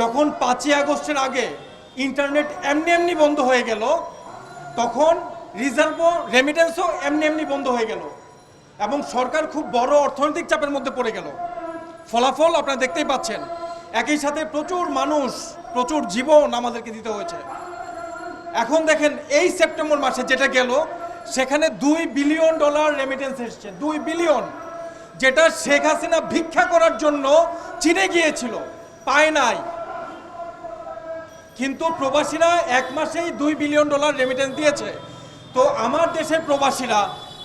যখন পাঁচই আগস্টের আগে ইন্টারনেট এমনি এমনি বন্ধ হয়ে গেল, তখন রিজার্ভও রেমিটেন্সও এমনি এমনি বন্ধ হয়ে গেল এবং সরকার খুব বড় অর্থনৈতিক চাপের মধ্যে পড়ে গেল। ফলাফল আপনারা দেখতেই পাচ্ছেন, একই সাথে প্রচুর মানুষ, প্রচুর জীবন আমাদেরকে দিতে হয়েছে। এখন দেখেন এই সেপ্টেম্বর মাসে যেটা গেল, সেখানে দুই বিলিয়ন ডলার রেমিটেন্স এসছে, দুই বিলিয়ন যেটা শেখ হাসিনা ভিক্ষা করার জন্য চীনে গিয়েছিল, পায় নাই। কিন্তু প্রবাসীরা এক মাসেই দুই বিলিয়ন ডলার রেমিটেন্স দিয়েছে। তো আমার দেশের প্রবাসীরা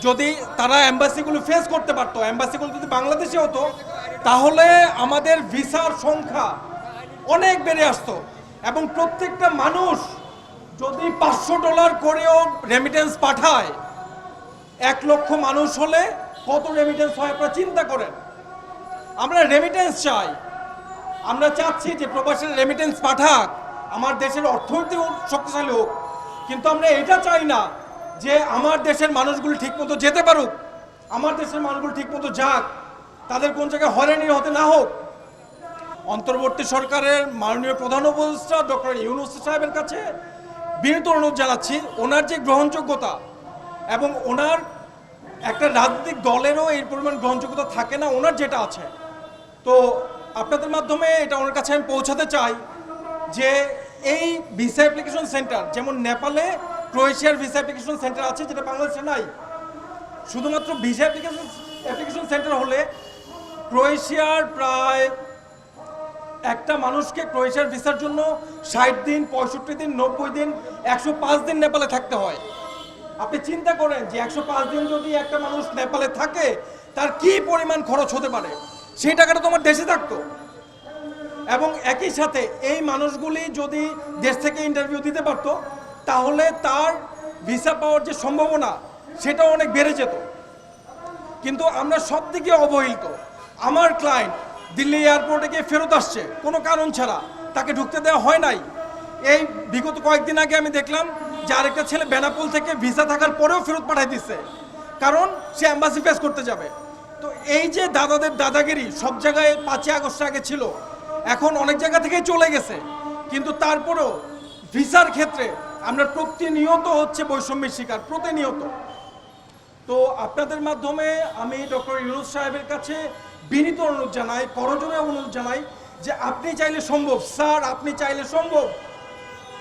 যদি তারা অ্যাম্বাসিগুলো ফেস করতে পারতো অ্যাম্বাসিগুলো যদি বাংলাদেশে হতো, তাহলে আমাদের ভিসার সংখ্যা অনেক বেড়ে আসতো এবং প্রত্যেকটা মানুষ যদি পাঁচশো ডলার করেও রেমিটেন্স পাঠায়, এক লক্ষ মানুষ হলে কত রেমিটেন্স হয় আপনারা চিন্তা করেন। আমরা রেমিটেন্স চাই। আমরা চাচ্ছি যে প্রবাসীরা রেমিটেন্স পাঠাক। আমার দেশের অর্থনীতি শক্তিশালী হোক, কিন্তু আমরা এটা চাই না যে আমার দেশের মানুষগুলো ঠিকমতো যেতে পারুক, আমার দেশের মানুষগুলো ঠিকমতো যাক, তাদের কোন জায়গায় হয়রানি হতে না হোক। অন্তর্বর্তী সরকারের মাননীয় প্রধান উপদেষ্টা ডক্টর ইউনুস সাহেবের কাছে বিনীত অনুরোধ জানাচ্ছি, ওনার যে গ্রহণযোগ্যতা এবং ওনার একটা রাজনৈতিক দলেরও এই পরিমাণ গ্রহণযোগ্যতা থাকে না, ওনার যেটা আছে। তো আপনাদের মাধ্যমে এটা ওনার কাছে আমি পৌঁছাতে চাই। যে এই ভিসা অ্যাপ্লিকেশন সেন্টার, যেমন নেপালে ক্রোয়েশিয়ার ভিসা অ্যাপ্লিকেশন সেন্টার আছে, যেটা বাংলাদেশে নাই, শুধুমাত্র ভিসা অ্যাপ্লিকেশন অ্যাপ্লিকেশন সেন্টার হলে ক্রোয়েশিয়ার প্রায় একটা মানুষকে ক্রোয়েশিয়ার ভিসার জন্য ষাট দিন, পঁয়ষট্টি দিন, নব্বই দিন, একশো পাঁচ দিন নেপালে থাকতে হয়। আপনি চিন্তা করেন যে একশো পাঁচ দিন যদি একটা মানুষ নেপালে থাকে, তার কি পরিমাণ খরচ হতে পারে? সেই টাকাটা তোমার দেশে থাকতো। এবং একই সাথে এই মানুষগুলি যদি দেশ থেকে ইন্টারভিউ দিতে পারতো, তাহলে তার ভিসা পাওয়ার যে সম্ভাবনা সেটা অনেক বেড়ে যেত। কিন্তু আমরা সব দিকে অবহেলিত। আমার ক্লায়েন্ট দিল্লি এয়ারপোর্টে গিয়ে ফেরত আসছে, কোনো কারণ ছাড়া। তাকে ঢুকতে দেওয়া হয় নাই। এই বিগত কয়েকদিন আগে আমি দেখলাম যে আরেকটা ছেলে বেনাপোল থেকে ভিসা থাকার পরেও ফেরত পাঠাই দিচ্ছে কারণ সে অ্যাম্বাসি ফেস করতে যাবে। তো এই যে দাদাদের দাদাগিরি সব জায়গায় পাঁচই আগস্ট আগে ছিল এখন অনেক জায়গা থেকেই চলে গেছে। কিন্তু তারপরেও ভিসার ক্ষেত্রে আমরা প্রতিনিয়ত হচ্ছে বৈষম্যের শিকার, প্রতিনিয়ত। তো আপনাদের মাধ্যমে আমি ডক্টর ইউনুস সাহেবের কাছে বিনীত অনুরোধ জানাই করজোরে অনুরোধ জানাই যে আপনি চাইলে সম্ভব, স্যার আপনি চাইলে সম্ভব।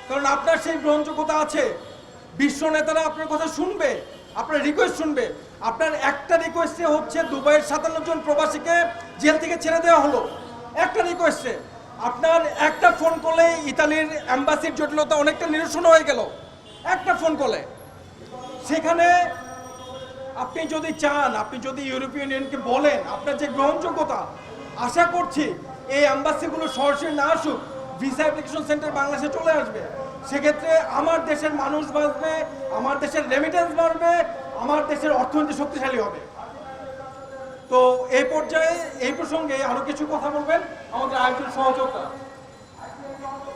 কারণ আপনার সেই গ্রহণযোগ্যতা আছে। বিশ্ব নেতারা আপনার কথা শুনবে, আপনার রিকোয়েস্ট শুনবে। আপনার একটা রিকোয়েস্টে হচ্ছে দুবাইয়ের সাতান্ন জন প্রবাসীকে জেল থেকে ছেড়ে দেওয়া হলো। আপনার একটা ফোন কলে ইতালির অ্যাম্বাসির জটিলতা অনেকটা নিরসন হয়ে গেল। একটা ফোন কলে। সেখানে আপনি যদি চান, আপনি যদি ইউরোপিয়ান ইউনিয়নকে বলেন আপনার যে গ্রহণযোগ্যতা, আশা করছি এই অ্যাম্বাসিগুলো সরাসরি না আসুক, ভিসা অ্যাপ্লিকেশন সেন্টার বাংলাদেশে চলে আসবে। সেক্ষেত্রে আমার দেশের মানুষ বাঁচবে, আমার দেশের রেমিটেন্স বাড়বে, আমার দেশের অর্থনীতি শক্তিশালী হবে। তো এই পর্যায়ে এই প্রসঙ্গে আরও কিছু কথা বলবেন আমাদের আয়োজন সহযোগিতা